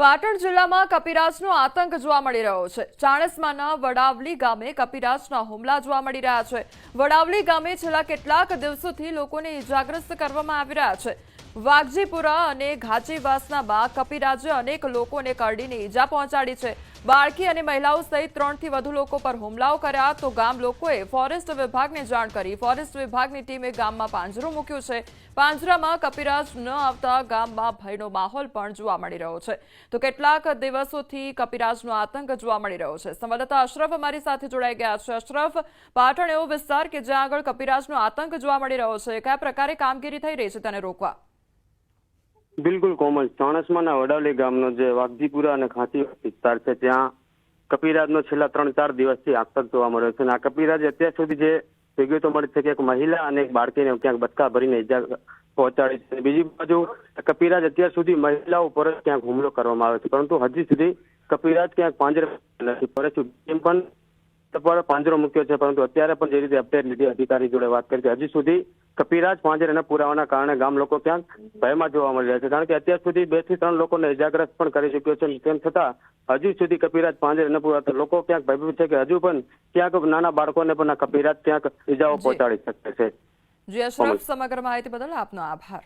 પાટણ જિલ્લામાં કપિરાજનો આતંક જોવા મળી રહ્યો છે. ચાણસમાના વડાવલી ગામે કપિરાજના હુમલા જોવા મળી રહ્યા છે. વડાવલી ગામે છેલ્લા કેટલાક દિવસોથી લોકોને ઇજાગ્રસ્ત કરવામાં આવી રહ્યા છે. વાઘજીપુરા અને ઘાચીવાસનામાં કપિરાજે અનેક લોકોને કરડીને ઈજા પહોંચાડી છે. બાળકી અને મહિલાઓ સહિત ત્રણથી વધુ લોકો પર હુમલાઓ કર્યા તો ગામ લોકોએ ફોરેસ્ટ વિભાગને જાણ કરી. ફોરેસ્ટ વિભાગની ટીમે ગામમાં પાંજરું મૂક્યું છે. પાંજરામાં કપિરાજ ન આવતા ગામમાં ભયનો માહોલ પણ જોવા મળી રહ્યો છે. તો કેટલાક દિવસોથી કપિરાજનો આતંક જોવા મળી રહ્યો છે. સંવાદદાતા અશરફ અમારી સાથે જોડાઈ ગયા છે. અશરફ, પાટણ એવો વિસ્તાર કે જ્યાં આગળ કપિરાજનો આતંક જોવા મળી રહ્યો છે. કયા પ્રકારે કામગીરી થઈ રહી છે તેને રોકવા? બિલકુલ કોમલ. ચાણસમાના વડાવલી ગામનો જે વાઘજીપુરા અને ખાંચી વિસ્તાર છે, ત્યાં કપિરાજનો છેલ્લા ત્રણ ચાર દિવસથી આતંક જોવા મળ્યો છે અને આ કપિરાજ અત્યાર સુધી જે વિગતો મળી છે કે એક મહિલા અને એક બાળકીને ક્યાંક બચકા ભરીને ઈજા પહોંચાડી છે. બીજી બાજુ કપિરાજ અત્યાર સુધી મહિલાઓ પર જ ક્યાંક હુમલો કરવામાં આવ્યો છે. પરંતુ હજી સુધી કપિરાજ ક્યાંક પાંજરે નથી. પરંતુ પણ પર પાંજરો મૂક્યો છે. પરંતુ અત્યારે પણ જે રીતે અપડેટ લીધી અધિકારી જોડે વાત કરી છે, હજી સુધી કપિરાજ પાંજરેના પુરાવાના કારણે ગામ લોકો ક્યાંક ભયમાં જોવા મળી રહ્યા છે. કારણ કે અત્યાર સુધી બેથી ત્રણ લોકોને ઇજાગ્રસ્ત પણ કરી ચુક્યો છે. તેમ છતાં હજુ સુધી કપિરાજ પાંજરે ન પુરાતા લોકો ક્યાંક ભયભીત છે કે હજુ પણ ક્યાંક નાના બાળકોને પણ આ કપિરાજ ક્યાંક ઈજાઓ જી. પહોંચાડી શકે છે જી અશરફ સમગ્ર માહિતી બદલ આપનો આભાર.